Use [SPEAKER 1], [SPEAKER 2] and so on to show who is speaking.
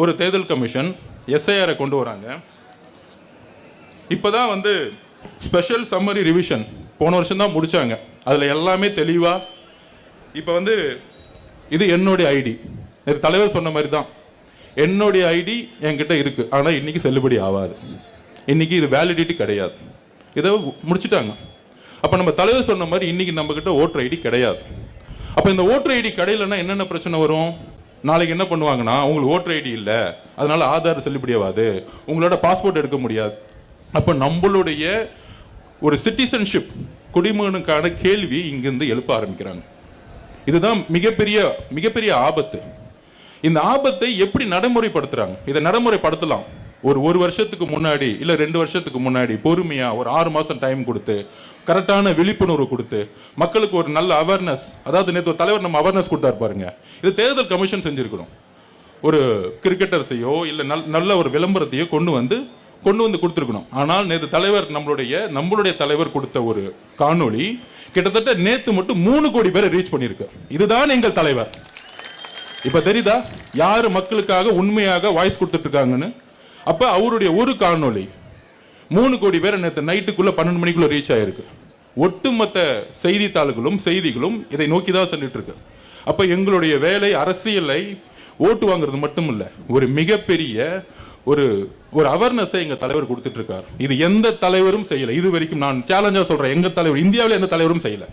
[SPEAKER 1] ஒரு தேர்தல் கமிஷன் எஸ்ஐஆரை கொண்டு வராங்க. இப்போ தான் வந்து ஸ்பெஷல் சம்மரி ரிவிஷன் போன வருஷம் தான் முடிச்சாங்க. அதில் எல்லாமே தெளிவாக இப்போ வந்து இது என்னுடைய ஐடி இது தலைவர் சொன்ன மாதிரி தான். என்னுடைய ஐடி என்கிட்ட இருக்குது ஆனால் இன்றைக்கி செல்லுபடி ஆகாது. இன்றைக்கி இது வேலிடிட்டி கிடையாது. இதை முடிச்சிட்டாங்க. அப்போ நம்ம தலைவர் சொன்ன மாதிரி இன்றைக்கி நம்மக்கிட்ட ஓட்டர் ஐடி கிடையாது. அப்போ இந்த ஓட்டர் ஐடி கிடையிலன்னா என்னென்ன பிரச்சனை வரும்? நாளைக்கு என்ன பண்ணுவாங்கன்னா உங்களுக்கு ஓட்டர் ஐடி இல்லை அதனால ஆதார் செல்லுபடி உங்களோட பாஸ்போர்ட் எடுக்க முடியாது. அப்போ நம்மளுடைய ஒரு சிட்டிசன்ஷிப் குடிமகனுக்கான கேள்வி இங்கிருந்து எழுப்ப ஆரம்பிக்கிறாங்க. இதுதான் மிகப்பெரிய மிகப்பெரிய ஆபத்து. இந்த ஆபத்தை எப்படி நடைமுறைப்படுத்துறாங்க? இதை நடைமுறைப்படுத்தலாம். ஒரு ஒரு வருஷத்துக்கு முன்னாடி இல்லை ரெண்டு வருஷத்துக்கு முன்னாடி பொறுமையாக ஒரு ஆறு மாதம் டைம் கொடுத்து கரெக்டான விழிப்புணர்வு கொடுத்து மக்களுக்கு ஒரு நல்ல அவேர்னஸ் அதாவது நேற்று ஒரு தலைவர் நம்ம அவேர்னஸ் கொடுத்தாரு பாருங்க. இது தேர்தல் கமிஷன் செஞ்சுருக்கணும். ஒரு கிரிக்கெட்டர்ஸையோ இல்லை நல் நல்ல ஒரு விளம்பரத்தையோ கொண்டு வந்து கொண்டு வந்து கொடுத்துருக்கணும். ஆனால் நேற்று தலைவர் நம்மளுடைய நம்மளுடைய தலைவர் கொடுத்த ஒரு காணொளி கிட்டத்தட்ட நேற்று மட்டும் மூணு கோடி பேரை ரீச் பண்ணியிருக்கு இதுதான் எங்கள் தலைவர். இப்போ தெரியுதா? யார் மக்களுக்காக உண்மையாக வாய்ஸ் கொடுத்துட்ருக்காங்கன்னு அப்ப அவருடைய ஒரு காணொலி மூணு கோடி பேர் நேற்று நைட்டுக்குள்ள பன்னெண்டு மணிக்குள்ள ரீச் ஆயிருக்கு. ஒட்டுமொத்த செய்தித்தாள்களும் செய்திகளும் இதை நோக்கி தான் சென்றுட்டு இருக்கு அப்ப எங்களுடைய வேலை அரசியலை ஓட்டு வாங்குறது மட்டும் இல்லை ஒரு மிகப்பெரிய ஒரு ஒரு அவேர்னஸை எங்கள் தலைவர் கொடுத்துட்டு இருக்கார் இது எந்த தலைவரும் செய்யலை. இது வரைக்கும் நான் சேலஞ்சாக சொல்கிறேன் எங்கள் தலைவர் இந்தியாவில் எந்த தலைவரும் செய்யலை.